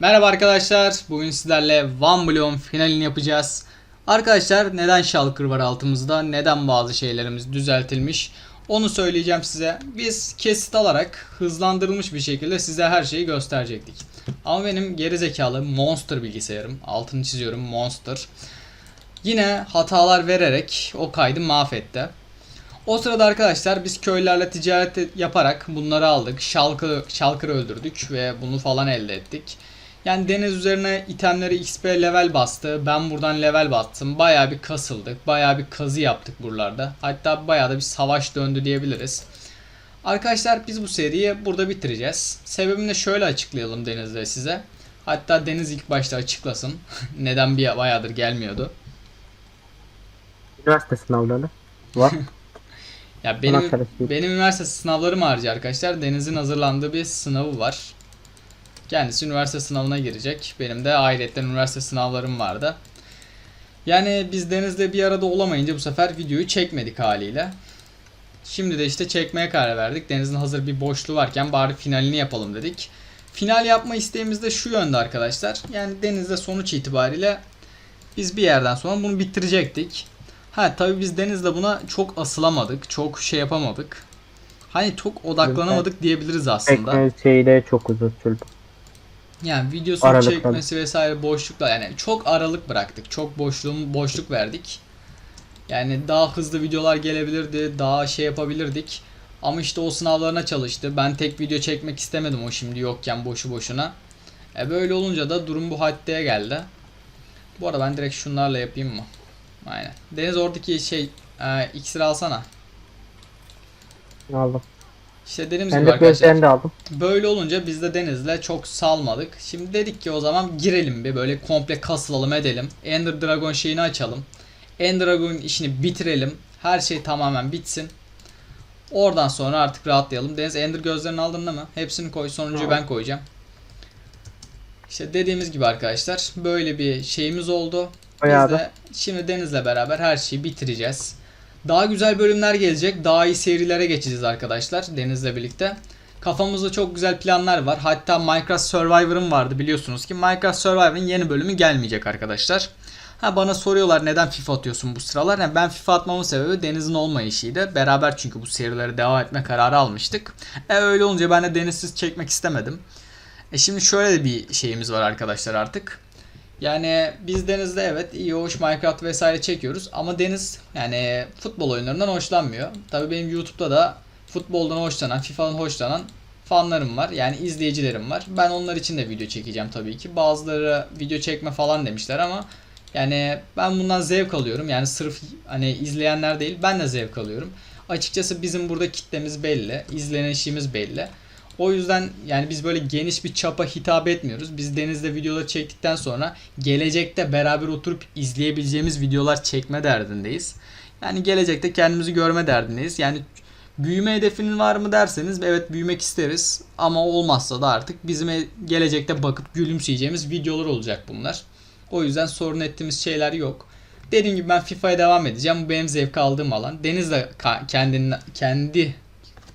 Merhaba arkadaşlar. Bugün sizlerle One Block'un finalini yapacağız. Arkadaşlar neden Shulker var altımızda? Neden bazı şeylerimiz düzeltilmiş? Onu söyleyeceğim size. Biz kesit alarak hızlandırılmış bir şekilde size her şeyi gösterecektik. Ama benim gerizekalı Monster bilgisayarım. Altını çiziyorum Monster. Yine hatalar vererek o kaydı mahvetti. O sırada arkadaşlar biz köylerle ticaret yaparak bunları aldık. Şalkı, şalkırı öldürdük ve bunu falan elde ettik. Yani deniz üzerine itemleri XP level bastı. Ben buradan level bastım. Bayağı bir kasıldık. Bayağı bir kazı yaptık buralarda. Hatta bayağı da bir savaş döndü diyebiliriz. Arkadaşlar biz bu seriyi burada bitireceğiz. Sebebini de şöyle açıklayalım Deniz'le size. Hatta Deniz ilk başta açıklasın. Neden bir bayağıdır gelmiyordu. Üniversite sınavları var. Ya benim benim üniversite sınavlarım harici arkadaşlar Deniz'in hazırlandığı bir sınavı var. Kendisi üniversite sınavına girecek. Benim de ayrıyetten üniversite sınavlarım vardı. Yani biz Deniz'le bir arada olamayınca bu sefer videoyu çekmedik haliyle. Şimdi de işte çekmeye karar verdik. Deniz'in hazır bir boşluğu varken bari finalini yapalım dedik. Final yapma isteğimiz de şu yönde arkadaşlar. Yani Deniz'de sonuç itibariyle biz bir yerden sonra bunu bitirecektik. Ha tabii biz Deniz'le buna çok asılamadık. Çok şey yapamadık. Hani çok odaklanamadık diyebiliriz aslında. Şeyde çok uzun sürdü. Yani videosunu Aralıklar. çekmesi vesaire boşluklar yani çok aralık bıraktık. Çok boşluğun boşluk verdik. Yani daha hızlı videolar gelebilirdi, daha şey yapabilirdik. Ama işte o sınavlarına çalıştı. Ben tek video çekmek istemedim o şimdi yokken boşu boşuna. E böyle olunca da durum bu haddeye geldi. Bu arada ben direkt şunlarla yapayım mı? Aynen. Deniz oradaki şey e, iksiri alsana. Aldım. İşte dediğimiz Ben gibi de arkadaşlar. de aldım. Böyle olunca biz de Deniz'le çok salmadık. Şimdi dedik ki o zaman girelim bir böyle komple kasılalım edelim. Ender Dragon şeyini açalım. Ender Dragon işini bitirelim. Her şey tamamen bitsin. Oradan sonra artık rahatlayalım. Deniz Ender gözlerini aldın değil mi? Hepsini koy. Sonuncuyu ben koyacağım. İşte dediğimiz gibi arkadaşlar böyle bir şeyimiz oldu. Biz Bayağı da. de şimdi Deniz'le beraber her şeyi bitireceğiz. Daha güzel bölümler gelecek. Daha iyi serilere geçeceğiz arkadaşlar Deniz'le birlikte. Kafamızda çok güzel planlar var. Hatta Minecraft Survivor'ın vardı biliyorsunuz ki. Minecraft Survivor'ın yeni bölümü gelmeyecek arkadaşlar. Ha bana soruyorlar neden FIFA atıyorsun bu sıralar. Yani ben FIFA atmamın sebebi Deniz'in olmayışıydı. Beraber çünkü bu serileri devam etme kararı almıştık. E öyle olunca ben de Deniz'siz çekmek istemedim. E şimdi şöyle bir şeyimiz var arkadaşlar artık. Yani biz Deniz'de evet iyi hoş Minecraft vesaire çekiyoruz ama Deniz yani futbol oyunlarından hoşlanmıyor. Tabii benim YouTube'da da futboldan hoşlanan, FIFA'dan hoşlanan fanlarım var. Yani izleyicilerim var. Ben onlar için de video çekeceğim tabii ki. Bazıları video çekme falan demişler ama yani ben bundan zevk alıyorum. Yani sırf hani izleyenler değil ben de zevk alıyorum. Açıkçası bizim burada kitlemiz belli. izlenişimiz belli. O yüzden yani biz böyle geniş bir çapa hitap etmiyoruz. Biz Deniz'de videoları çektikten sonra gelecekte beraber oturup izleyebileceğimiz videolar çekme derdindeyiz. Yani gelecekte kendimizi görme derdindeyiz. Yani büyüme hedefinin var mı derseniz evet büyümek isteriz. Ama olmazsa da artık bizim e- gelecekte bakıp gülümseyeceğimiz videolar olacak bunlar. O yüzden sorun ettiğimiz şeyler yok. Dediğim gibi ben FIFA'ya devam edeceğim. Bu benim zevk aldığım alan. Deniz de kendinin, kendi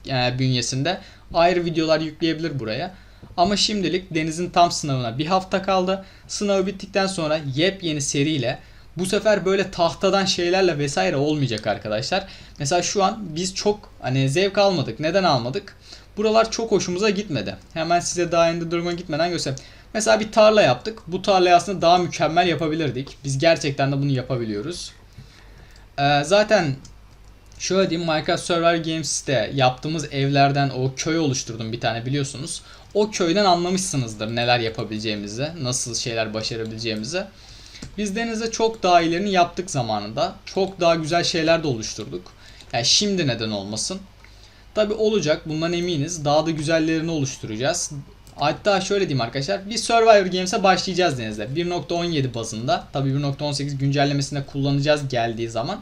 e, bünyesinde ayrı videolar yükleyebilir buraya. Ama şimdilik Deniz'in tam sınavına bir hafta kaldı. Sınavı bittikten sonra yepyeni seriyle bu sefer böyle tahtadan şeylerle vesaire olmayacak arkadaşlar. Mesela şu an biz çok hani zevk almadık. Neden almadık? Buralar çok hoşumuza gitmedi. Hemen size daha Ender Dragon'a gitmeden göstereyim. Mesela bir tarla yaptık. Bu tarlayı aslında daha mükemmel yapabilirdik. Biz gerçekten de bunu yapabiliyoruz. Ee, zaten Şöyle diyeyim Minecraft Survival Games'te yaptığımız evlerden o köy oluşturdum bir tane biliyorsunuz. O köyden anlamışsınızdır neler yapabileceğimizi, nasıl şeyler başarabileceğimizi. Biz denize çok daha ilerini yaptık zamanında. Çok daha güzel şeyler de oluşturduk. Yani şimdi neden olmasın? Tabi olacak bundan eminiz. Daha da güzellerini oluşturacağız. Hatta şöyle diyeyim arkadaşlar. Bir Survivor Games'e başlayacağız denizde. 1.17 bazında. Tabi 1.18 güncellemesinde kullanacağız geldiği zaman.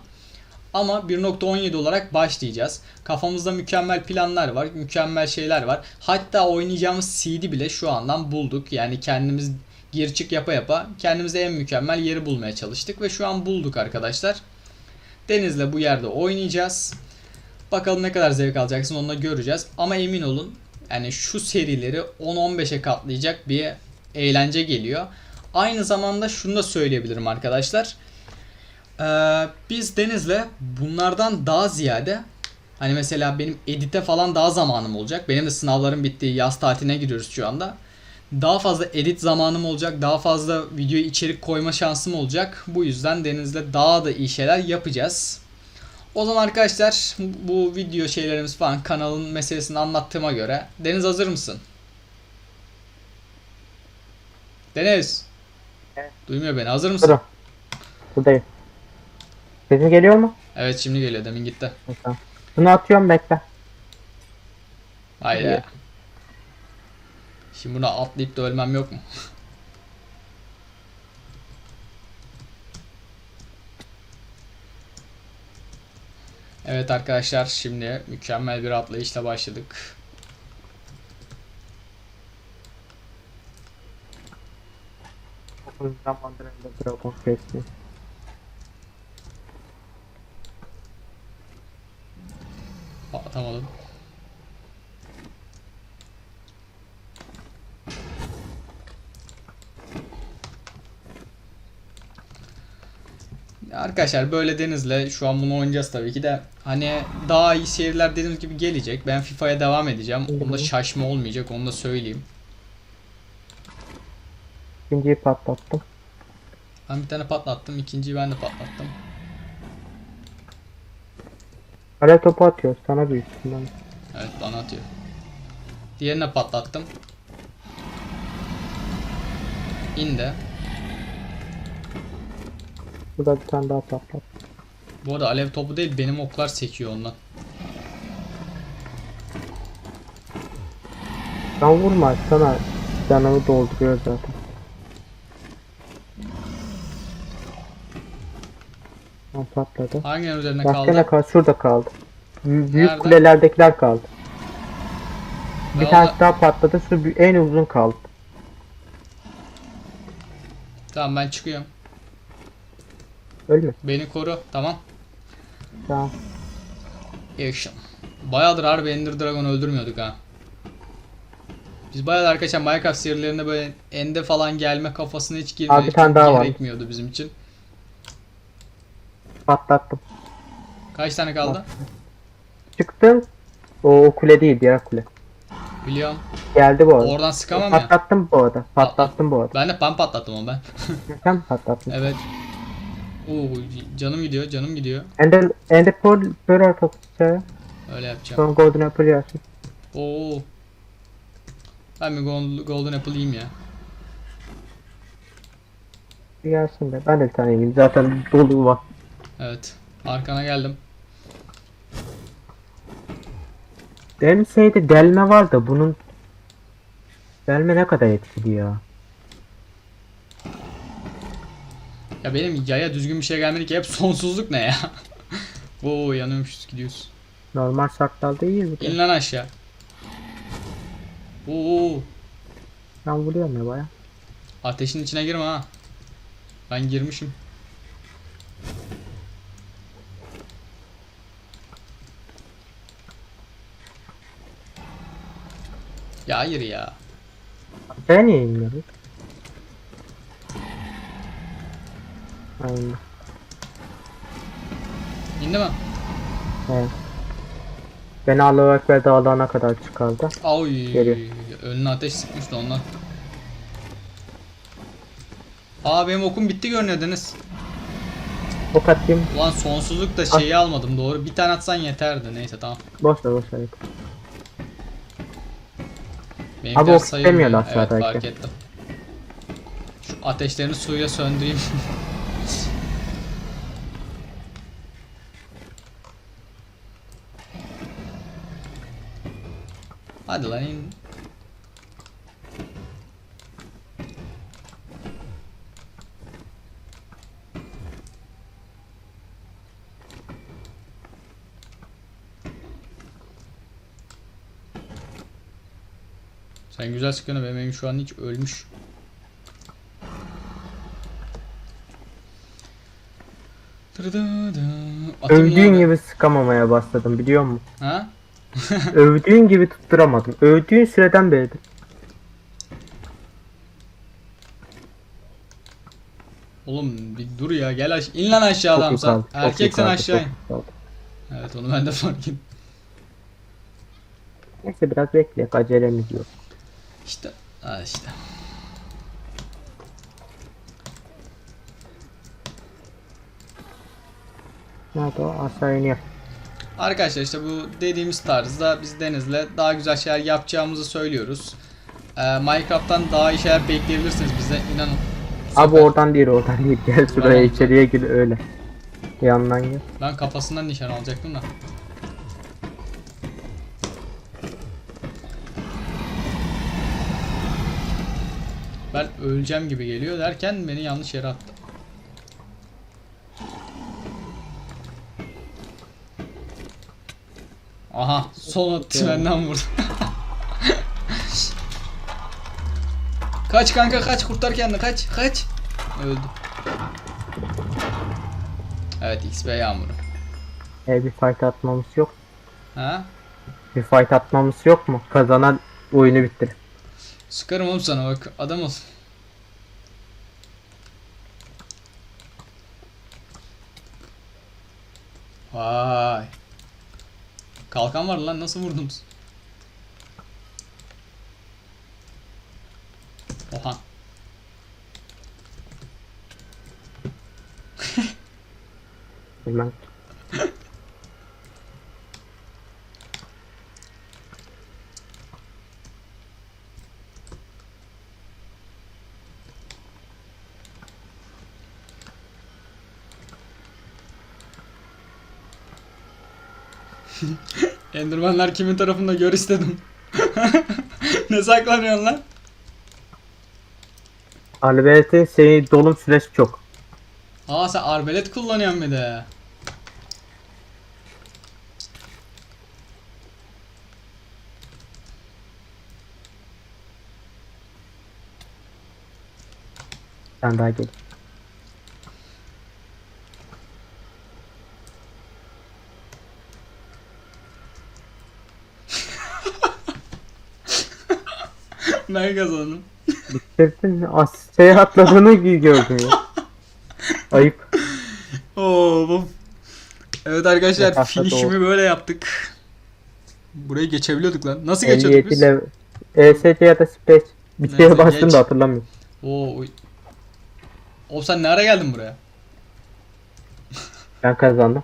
Ama 1.17 olarak başlayacağız. Kafamızda mükemmel planlar var, mükemmel şeyler var. Hatta oynayacağımız CD bile şu andan bulduk. Yani kendimiz gir çık yapa yapa kendimize en mükemmel yeri bulmaya çalıştık ve şu an bulduk arkadaşlar. Deniz'le bu yerde oynayacağız. Bakalım ne kadar zevk alacaksın onu da göreceğiz. Ama emin olun yani şu serileri 10-15'e katlayacak bir eğlence geliyor. Aynı zamanda şunu da söyleyebilirim arkadaşlar. Ee, biz Deniz'le bunlardan daha ziyade hani mesela benim edite falan daha zamanım olacak. Benim de sınavlarım bitti. Yaz tatiline giriyoruz şu anda. Daha fazla edit zamanım olacak. Daha fazla video içerik koyma şansım olacak. Bu yüzden Deniz'le daha da iyi şeyler yapacağız. O zaman arkadaşlar bu video şeylerimiz falan kanalın meselesini anlattığıma göre Deniz hazır mısın? Deniz. Evet. Duymuyor beni. Hazır mısın? Buradayım. Sesim geliyor mu? Evet şimdi geliyor. Demin gitti. Tamam. Bunu atıyorum bekle. Haydi. Evet. Şimdi buna atlayıp da ölmem yok mu? Evet arkadaşlar şimdi mükemmel bir atlayışla başladık. Uzun zamandır Dragon Quest'i. Atamadım. Arkadaşlar böyle Deniz'le şu an bunu oynayacağız tabii ki de hani daha iyi seriler dediğimiz gibi gelecek. Ben FIFA'ya devam edeceğim. Onda şaşma olmayacak onu da söyleyeyim. İkinciyi patlattım. Ben bir tane patlattım. ikinciyi ben de patlattım. Kale topu atıyor. Sana büyük ihtimalle. Evet bana atıyor. Diğerini patlattım. İndi. Bu da bir tane daha patlat. Bu arada alev topu değil benim oklar sekiyor ondan. Sen vurma sana canımı dolduruyor zaten. Tamam patladı. Hangi üzerine Başka ne kaldı? kaldı? Şurada kaldı. Bü- Büyük Nerede? kulelerdekiler kaldı. Bir Ben tane ona- daha patladı. Şu en uzun kaldı. Tamam ben çıkıyorum. Ölme. Beni koru. Tamam. Tamam. Action. Bayağıdır harbi Ender Dragon öldürmüyorduk ha. Biz bayağıdır arkadaşlar Minecraft serilerinde böyle ende falan gelme kafasına hiç girmedik. Abi bir tane daha var. Gerekmiyordu bizim için. Patlattım. Kaç tane kaldı? Çıktım. O, o kule değil diğer kule. Biliyorum. Geldi bu arada. Oradan sıkamam ya. Patlattım bu arada. Patlattım bu arada. Ben de ben patlattım onu ben. Sen patlattın? evet. Oo canım gidiyor, canım gidiyor. Ender, Ender Pearl böyle arkadaşlar. Öyle yapacağım. Sonra Golden Apple yersin. Oo. Ben bir gold- golden apple yiyeyim ya. Yersin de. Ben de bir tane yiyeyim. Zaten dolu var. Evet. Arkana geldim. Şeyde delme var da bunun delme ne kadar etkili ya. Ya benim yaya düzgün bir şey gelmedi ki hep sonsuzluk ne ya? Oo yanıyormuşuz gidiyoruz. Normal şartlarda iyi mi? İn lan aşağı. Oo Ben vuruyorum ya baya. ateşin içine girme ha. Ben girmişim. Ya hayır ya. Sen niye inmiyorsun? Aynen. İndi mi? Evet. Beni Allahu Ekber dağlarına kadar çıkardı. Ay Geliyor. önüne ateş sıkmıştı ondan. Aa benim okum bitti görünüyor Deniz. Ok atayım. Ulan sonsuzluk da şeyi almadım doğru. Bir tane atsan yeterdi. Neyse tamam. Boş ver boş ver. Benimkiler Abi ok sayılmıyor. Evet fark ettim. Şu ateşlerini suyla söndüreyim. Hadi lan in. Sen güzel sıkıyorsun benim evim şu an hiç ölmüş. Mı Övdüğün gibi sıkamamaya başladım biliyor musun? Ha? Övdüğün gibi tutturamadım. Övdüğün süreden beridir. Oğlum bir dur ya gel aş in lan aşağıdan Çok sen. yukarıda, çok Erkeksen aşağı in. çok. Evet onu ben de fark ettim. Neyse biraz bekleyek acelemiz yok. İşte. Ha işte. Nerede o? Aşağı iniyor. Arkadaşlar işte bu dediğimiz tarzda biz Deniz'le daha güzel şeyler yapacağımızı söylüyoruz. Ee, Minecraft'tan daha iyi şeyler bekleyebilirsiniz bize inanın. Abi Süper. oradan değil oradan değil. Gel şuraya içeriye gir öyle. Yandan gel. Ben kafasından nişan alacaktım da. Ben öleceğim gibi geliyor derken beni yanlış yere attı. Aha son attı benden vurdu. kaç kanka kaç kurtar kendini kaç kaç. Öldü. Evet XP yağmuru. E bir fight atmamız yok. Ha? Bir fight atmamız yok mu? Kazanan oyunu bitirir. Sıkarım oğlum sana bak adam ol. Vay. Kalkan var lan nasıl vurdunuz? Oha. Bilmem. Endermanlar kimin tarafında gör istedim. ne saklanıyorsun lan? Albert'in şeyi dolum süresi çok. Aa sen arbelet kullanıyorsun bir de. Sen daha gel. Ben kazandım. Bitirdin. As şey atladığını gördüm ya. Ayıp. Oo. Evet arkadaşlar finishimi böyle yaptık. Burayı geçebiliyorduk lan. Nasıl geçiyorduk 57 biz? ESC ya da Space. Bir şeye bastım da hatırlamıyorum. Oo. Oğlum sen ne ara geldin buraya? Ben kazandım.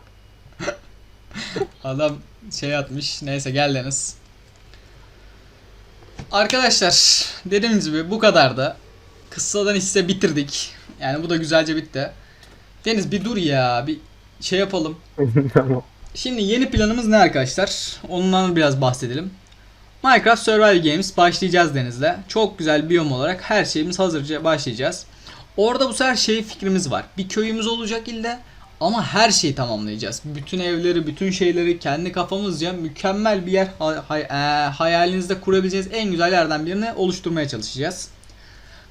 Adam şey atmış. Neyse gel Deniz. Arkadaşlar dediğimiz gibi bu kadar da. Kıssadan hisse bitirdik. Yani bu da güzelce bitti. Deniz bir dur ya. Bir şey yapalım. tamam. Şimdi yeni planımız ne arkadaşlar? Ondan biraz bahsedelim. Minecraft Survival Games başlayacağız Deniz'le. Çok güzel biyom olarak her şeyimiz hazırca başlayacağız. Orada bu sefer şey fikrimiz var. Bir köyümüz olacak ille ama her şeyi tamamlayacağız. Bütün evleri, bütün şeyleri kendi kafamızca mükemmel bir yer hay- hay- eee, hayalinizde kurabileceğiniz en güzel yerden birini oluşturmaya çalışacağız.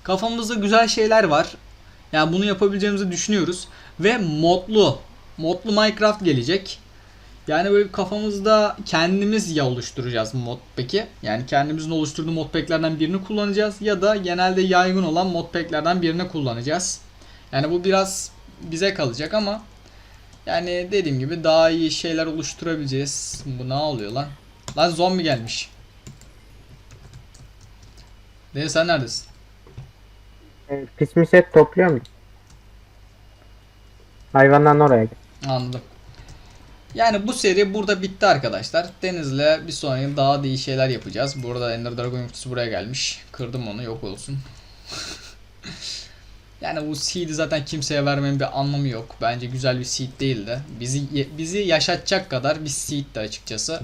Kafamızda güzel şeyler var. Yani bunu yapabileceğimizi düşünüyoruz. Ve modlu, modlu Minecraft gelecek. Yani böyle kafamızda kendimiz ya oluşturacağız modpack'i. Yani kendimizin oluşturduğu modpack'lerden birini kullanacağız ya da genelde yaygın olan modpack'lerden birini kullanacağız. Yani bu biraz bize kalacak ama yani dediğim gibi daha iyi şeyler oluşturabileceğiz. Bu ne oluyor lan? Lan zombi gelmiş. Deniz sen neredesin? E, Pişmiş et topluyor muyum? Hayvandan oraya git. Anladım. Yani bu seri burada bitti arkadaşlar. Deniz'le bir sonraki daha da iyi şeyler yapacağız. Burada Ender Dragon yumurtası buraya gelmiş. Kırdım onu yok olsun. yani bu seed'i zaten kimseye vermenin bir anlamı yok. Bence güzel bir seed değil de. Bizi bizi yaşatacak kadar bir seed de açıkçası.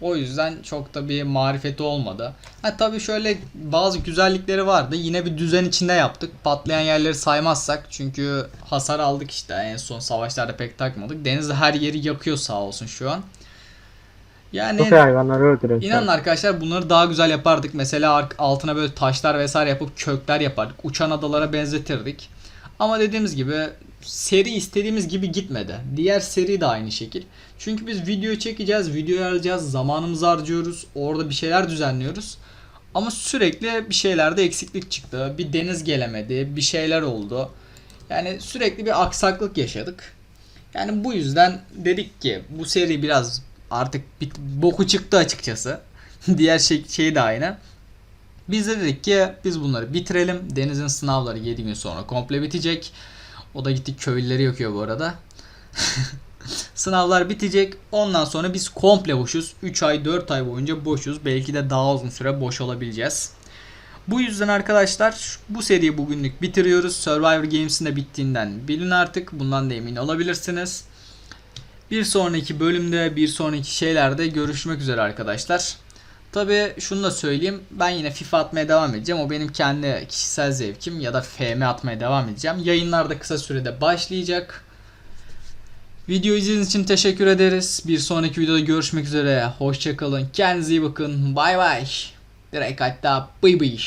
O yüzden çok da bir marifeti olmadı. Ha tabii şöyle bazı güzellikleri vardı. Yine bir düzen içinde yaptık. Patlayan yerleri saymazsak. Çünkü hasar aldık işte. En son savaşlarda pek takmadık. Denizde her yeri yakıyor sağ olsun şu an. Yani Çok hayvanları öldürün. İnanın arkadaşlar bunları daha güzel yapardık. Mesela altına böyle taşlar vesaire yapıp kökler yapardık. Uçan adalara benzetirdik. Ama dediğimiz gibi seri istediğimiz gibi gitmedi. Diğer seri de aynı şekil. Çünkü biz video çekeceğiz, video alacağız, zamanımızı harcıyoruz. Orada bir şeyler düzenliyoruz. Ama sürekli bir şeylerde eksiklik çıktı. Bir deniz gelemedi, bir şeyler oldu. Yani sürekli bir aksaklık yaşadık. Yani bu yüzden dedik ki bu seri biraz artık bit boku çıktı açıkçası. Diğer şey, şey de aynı. Biz de dedik ki biz bunları bitirelim. Deniz'in sınavları 7 gün sonra komple bitecek. O da gitti köylüleri yakıyor bu arada. Sınavlar bitecek. Ondan sonra biz komple boşuz. 3 ay 4 ay boyunca boşuz. Belki de daha uzun süre boş olabileceğiz. Bu yüzden arkadaşlar bu seriyi bugünlük bitiriyoruz. Survivor Games'in de bittiğinden bilin artık. Bundan da emin olabilirsiniz. Bir sonraki bölümde, bir sonraki şeylerde görüşmek üzere arkadaşlar. Tabi şunu da söyleyeyim. Ben yine FIFA atmaya devam edeceğim. O benim kendi kişisel zevkim ya da FM atmaya devam edeceğim. Yayınlar da kısa sürede başlayacak. Video izlediğiniz için teşekkür ederiz. Bir sonraki videoda görüşmek üzere. Hoşçakalın. Kendinize iyi bakın. Bay bay. Direkt hatta bıy bıy.